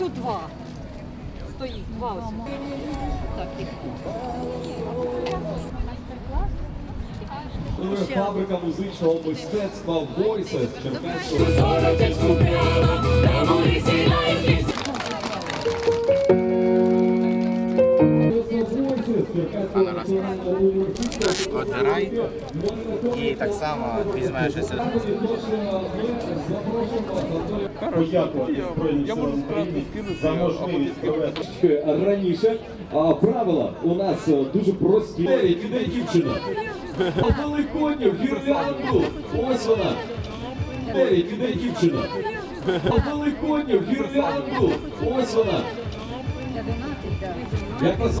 ось два. Стоїть, два ось. Так, їх. Фабрика музичного мистецтва Voices Черкаського. Отбирай і так само візьмеш ось Подякувати Збройним силам за можливість провести раніше. Правила у нас дуже прості. Іде дівчина. Великодню гірлянду. Ось вона. Іде дівчина. Великодню гірлянду. Ось вона. Як вас?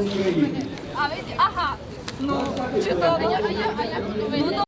України. А ви ага. Ну чудово. А я, а я, ви